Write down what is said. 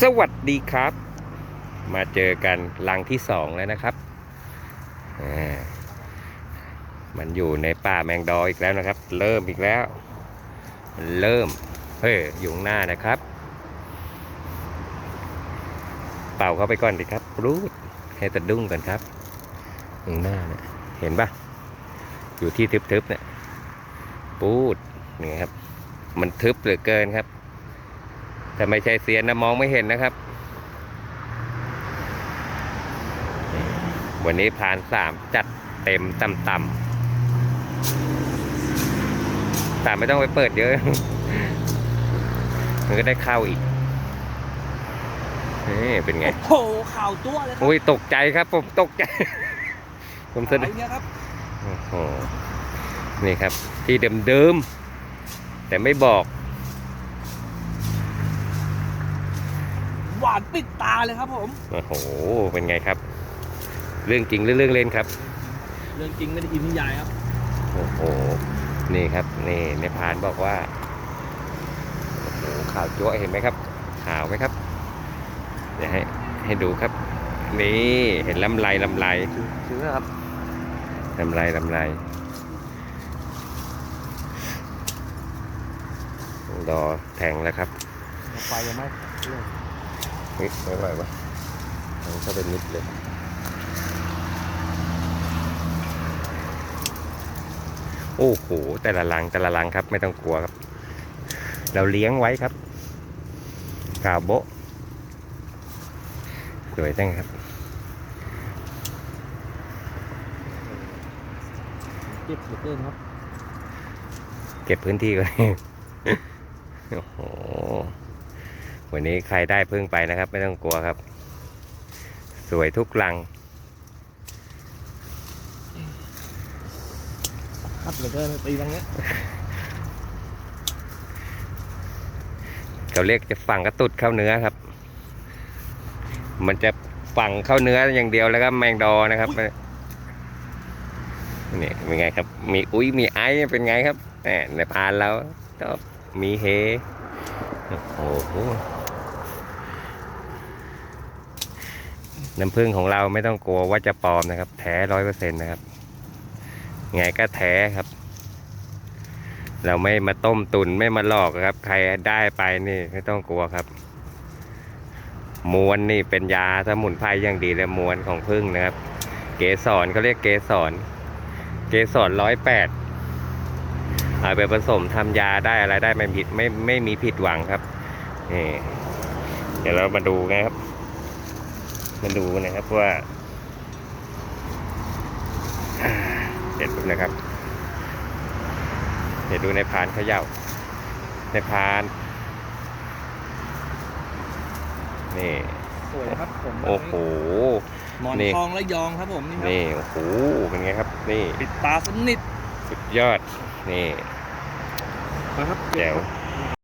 สวัสดีครับ มาเจอกันลังที่สองแล้วนะครับ มันอยู่ในป่าแมงดออีกแล้วนะครับ เริ่มอีกแล้ว เริ่ม เฮ้ยอยู่หน้านะครับ เป่าเข้าไปก่อนดีครับรูดให้ตะดุ้งกันครับข้างหน้าเนี่ยเห็นปะอยู่ที่ทึบๆเนี่ยปูดนี่ครับ มันทึบเหลือเกินครับ แต่ไม่ใช่เสียนนะมองไม่เห็นนะครับ วันนี้ผ่านสามจัดเต็มต่ำต่ำๆแต่ไม่ต้องไปเปิดเยอะ มันก็ได้เข้าอีกนี่เป็นไง โอ้โหข่าวตัวเลยครับโอ้ยตกใจครับผมตกใจ ผมสะอะไรดุ้งเนี่ยครับโอ้โหนี่ครับ ที่เดิมๆแต่ไม่บอก หวานปิดตาเลยครับผม โอ้โห เป็นไงครับ เรื่องจริงหรือเรื่องเล่นครับ เรื่องจริงไม่ได้อินนิยายครับ โอ้โห นี่ครับ นี่ในพานบอกว่า โอ้โหข่าวจั๊วะเห็นไหมครับ ข่าวไหมครับ เดี๋ยวให้ให้ดูครับ นี่เห็นลำไรลำไรซื้อครับลำไรลำไรรอแทงแล้วครับไฟยังไม่ นิดไม่ไหววะมันเข้าไปนิดเลยโอ้โหแต่ละลังแต่ละลังครับ ไม่ต้องกลัวครับ เราเลี้ยงไว้ครับกาโบะสวยจังครับเจ็บเหลือเกินครับ เก็บพื้นที่ก่อนโอ้โห วันนี้ใครได้พึ่งไปนะครับ ไม่ต้องกลัวครับ สวยทุกลังครับเหลือเกินตีตรงเนี้ยเขาเรียกจะฝังกระตุดเข้าเนื้อครับ มันจะฝังเข้าเนื้ออย่างเดียวแล้วก็แมงดอนะครับนี่เป็นไงครับ มีอุ้ยมีไอซ์เป็นไงครับแหมในพานเราก็มีเฮโอ้โห น้ำผึ้งของเราไม่ต้องกลัวว่าจะปลอมนะครับ แท้ร้อยเปอร์เซ็นต์นะครับไงก็แท้ครับ เราไม่มาต้มตุนไม่มาหลอกครับ ใครได้ไปนี่ไม่ต้องกลัวครับมวนนี่เป็นยาสมุนไพรอย่างดีเลยมวนของพึ่งนะครับ เกสรเขาเรียกเกสรเกสรร้อยแปดเอาไปผสมทำยาได้อะไรได้ไม่ผิดไม่ไม่มีผิดหวังครับนี่เดี๋ยวเรามาดูนะครับ มาดูนะครับว่าเดี๋ยวดูนะครับ เดี๋ยวดูในพานเขย่า ในพาน นี่สวยครับผมโอ้โหหมอนนี่ทองและยองครับผมนี่ครับนี่โอ้โหเป็นไงครับ นี่ปิดตาสนิทสุดยอดนี่นะครับแจ๋ว